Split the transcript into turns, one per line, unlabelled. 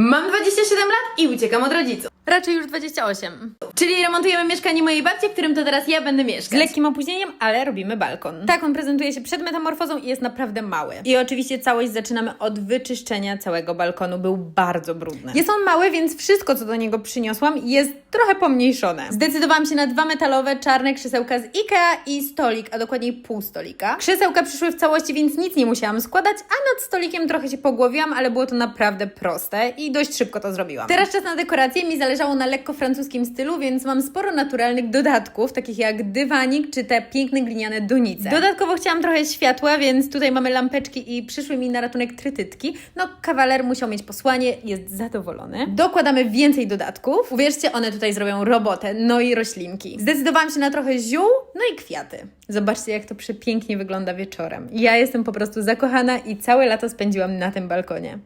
Mam 27 lat i uciekam od rodziców.
Raczej już 28.
Czyli remontujemy mieszkanie mojej babci, w którym to teraz ja będę
Z
mieszkać.
lekkim opóźnieniem, ale robimy balkon. Tak, on prezentuje się przed metamorfozą i jest naprawdę mały. I oczywiście całość zaczynamy od wyczyszczenia całego balkonu. Był bardzo brudny. Jest on mały, więc wszystko, co do niego przyniosłam, jest trochę pomniejszone. Zdecydowałam się na dwa metalowe, czarne krzesełka z Ikea i stolik, a dokładniej pół stolika. Krzesełka przyszły w całości, więc nic nie musiałam składać, a nad stolikiem trochę się pogłowiłam, ale było to naprawdę proste i dość szybko to zrobiłam. Teraz czas na dekorację. Mi zależało na lekko francuskim stylu, więc mam sporo naturalnych dodatków, takich jak dywanik czy te piękne gliniane donice. Dodatkowo chciałam trochę światła, więc tutaj mamy lampeczki i przyszły mi na ratunek trytytki. No, kawaler musiał mieć posłanie, jest zadowolony. Dokładamy więcej dodatków. Uwierzcie, one tutaj zrobią robotę. No i roślinki. Zdecydowałam się na trochę ziół, no i kwiaty. Zobaczcie, jak to przepięknie wygląda wieczorem. Ja jestem po prostu zakochana i całe lato spędziłam na tym balkonie.